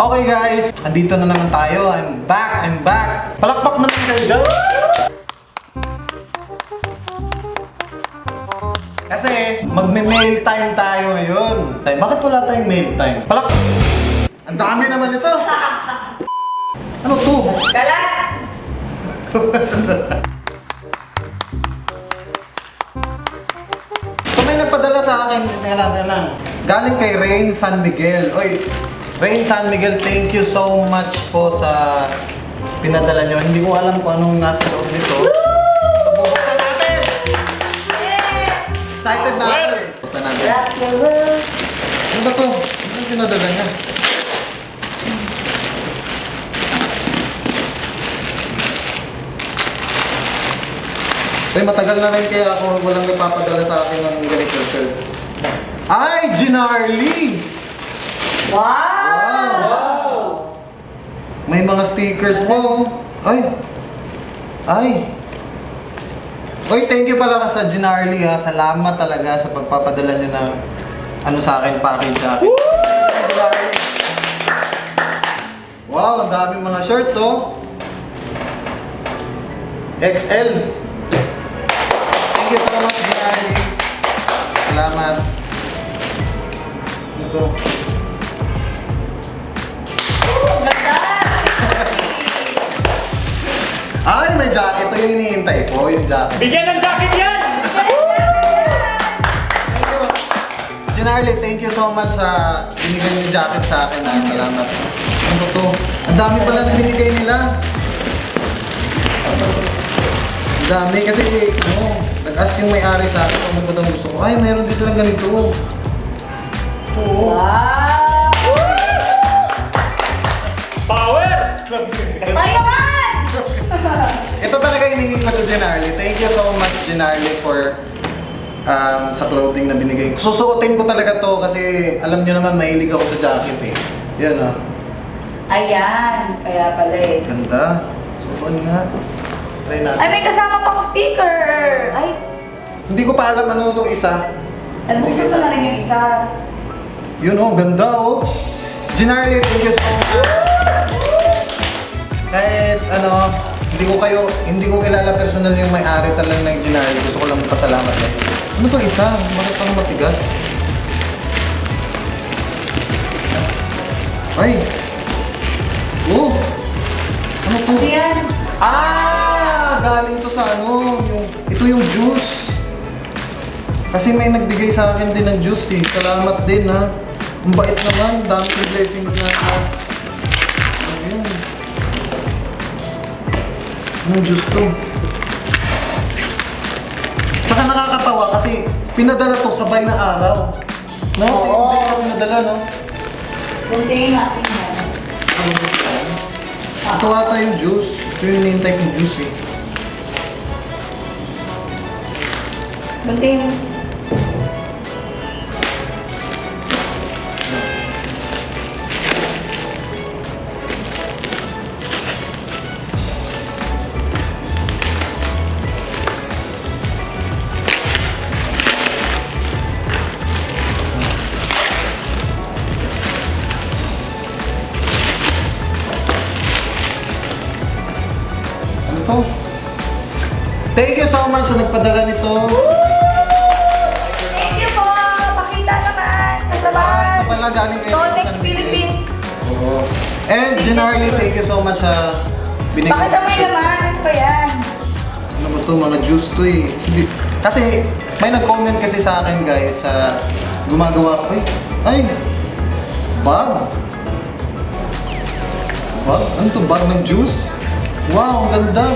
Okay guys, andito na naman tayo. I'm back, I'm back. Palakpak naman kayo. Kasi magme-mail time tayo ngayon. Tay, bakit wala tayong mail time? Palak... Ang dami naman ito. Ano to? Kalat! So may nagpadala sa akin, teka lang. Galing kay Rain San Miguel. Oy, Rain San Miguel, thank you so much po sa pinadala nyo. Hindi ko alam kung anong nasa loob nito. So, bubuksan natin! Excited na ako eh. Buksan natin. Ano ba to? Ano yung pinadala niya? Eh, matagal na rin kaya ako walang nagpapadala sa akin ng ganito shirts. Ay, Ginarly! Wow! May mga stickers mo. Ay! Ay! Oy, thank you pala sa Ginarly ha. Salamat talaga sa pagpapadala niyo ng ano sa akin, package sa akin. Ginarly. Wow, ang daming mga shirts oh. XL. Thank you so much, Ginarly. Salamat. Ito. Hinihintay ko, yung jacket. Bigyan ng jacket yan! Thank you. Ginarly, thank you so much sa binigay niyo jacket sa akin. Ha. Salamat. Ano to? Ang dami pala na binigay nila. Ang dami kasi, ano, nag-ask yung may-ari sa akin kung ano ba daw gusto ko. Ay, mayroon din silang ganito. Ito. Wow! Power! Ay naman! Ito talaga yung hinihingi ko to Ginarly. Thank you so much, Ginarly, for um, sa clothing na binigay ko. Susuotin ko talaga to kasi alam niyo naman mahilig ako sa jacket eh. Yan ah. Ayan, kaya pala eh. Ganda. Suotin nga. Try natin. Ay, may kasama pang sticker! Ay, Hindi ko pa alam ano itong isa. alam mo, ko na rin yung isa. Yun oh, ganda oh. Ginarly, thank you so much. Ano, hindi ko kayo, hindi ko kilala personal yung may-ari talaga ng Ginarly. Gusto ko lang magpasalamat na Ano to isa? Bakit parang matigas? Ay! Oh! Ano to? Ano yan? Ah! Galing to sa ano, yung, ito yung juice. Kasi may nagbigay sa akin din ng juice eh. Salamat din ha. Ang bait naman, dami blessings na Anong juice to? Saka nakakatawa kasi pinadala to sabay na araw. No? Kasi Oo. hindi ka pinadala, no? Kunti nga, tingnan. Ito ata yung juice. Ito yung nintay kong juice eh. Kunti yung... to? Thank you so much sa nagpadala nito. Thank you po! Pakita naman! Ah, Kasabay! ito pala galing kay Tonic San Miguel. Philippines! Oo. And Ginarly, thank you so much sa binigay mo. naman! Ano pa yan? Ano ba to? Mga juice to eh. Hindi. Kasi may nag-comment kasi sa akin guys sa gumagawa ko. Ay! Ay! Bag! Bag? Ano to? Bag ng juice? Wow! Ang ganda!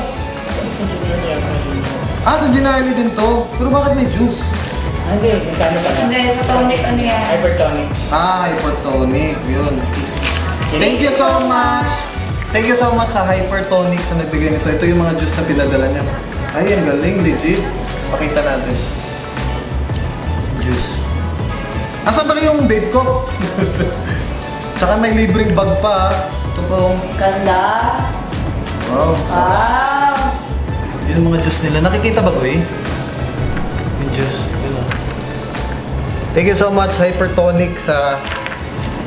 Ah, sa Ginarly din to. Pero bakit may juice? Hindi, magkano pa na? Hindi, sa tonic ano yan? Hypertonic. Ah, hypertonic. Yun. Thank you so much! Thank you so much sa Hypertonic sa nagbigay nito. Ito yung mga juice na pinadala niya. Ay, ang galing. Legit. Pakita natin. Juice. Asan pala yung date ko? Tsaka may libreng bag pa. ah. Ito po. Ganda! Wow. Wow! Yun yung mga juice nila. Nakikita ba ko eh? Yung juice. Yun ah. Thank you so much Hypertonic sa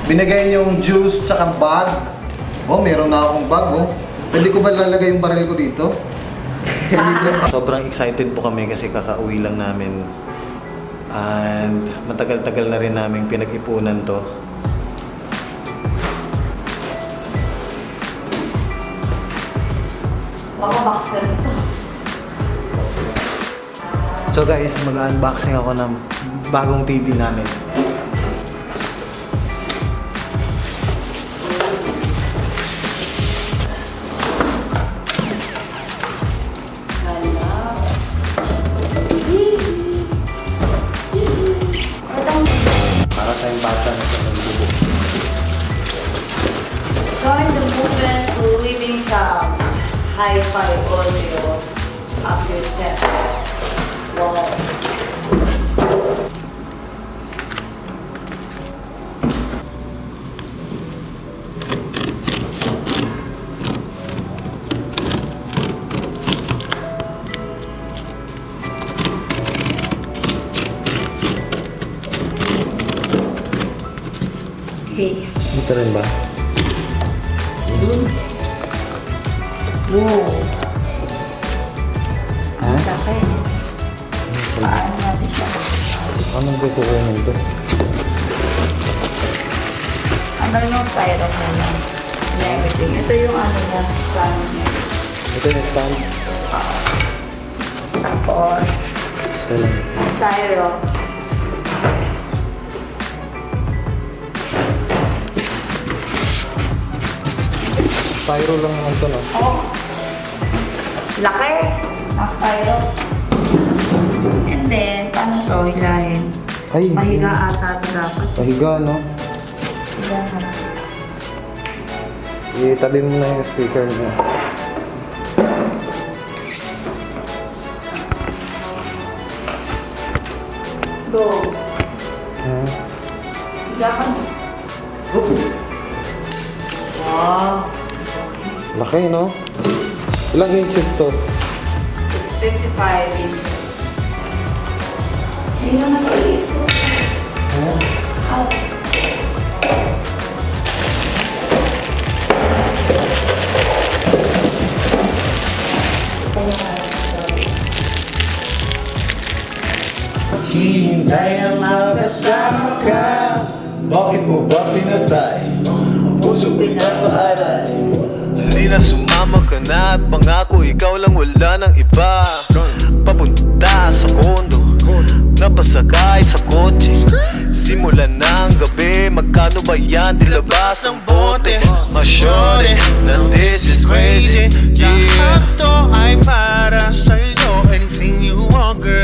Binigay niyo yung juice tsaka bag. Oh, meron na akong bag, oh. Pwede ko ba lalagay yung baril ko dito? Ba? Sobrang excited po kami kasi kakauwi lang namin. And matagal-tagal na rin namin pinag-ipunan to. Baka boxer. So guys, mag-unboxing ako ng bagong TV namin. Para sa yung bata na sa Hi-fi audio. Up your step. Wow. Okay. Dito rin ba? Wow. Ha? Laki. Paano natin siya? Anong kukunin to? Galing yung styrofoam na lang. And everything. Ito yung ano niya, stand niya. Ito yung stand. Tapos, Ito lang. Styro. Lang naman to, no? Oh. Laki. Ang styro. And then, paano to hilahin? Ay, Mahiga ata ito dapat. Pahiga, no? Hilahan. Itabi mo na yung speaker mo. Go. Ha? Higa ka mo. Wow. Laki, no? Ilang inches to? It's 55 inches. Hindi naman maliit po. Ow. Hintay na makasama ka Bakit mo ba pinatay? Ang puso pinapaalay Hindi nila Sumama ka na at pangako ikaw lang wala ng iba. Papunta sa kondo Napasakay sa kotse. Simula na ang gabi Magkano ba yan? Dilabas ng bote. Masyore na this is crazy. Lahat to ay para sa'yo. Anything you want girl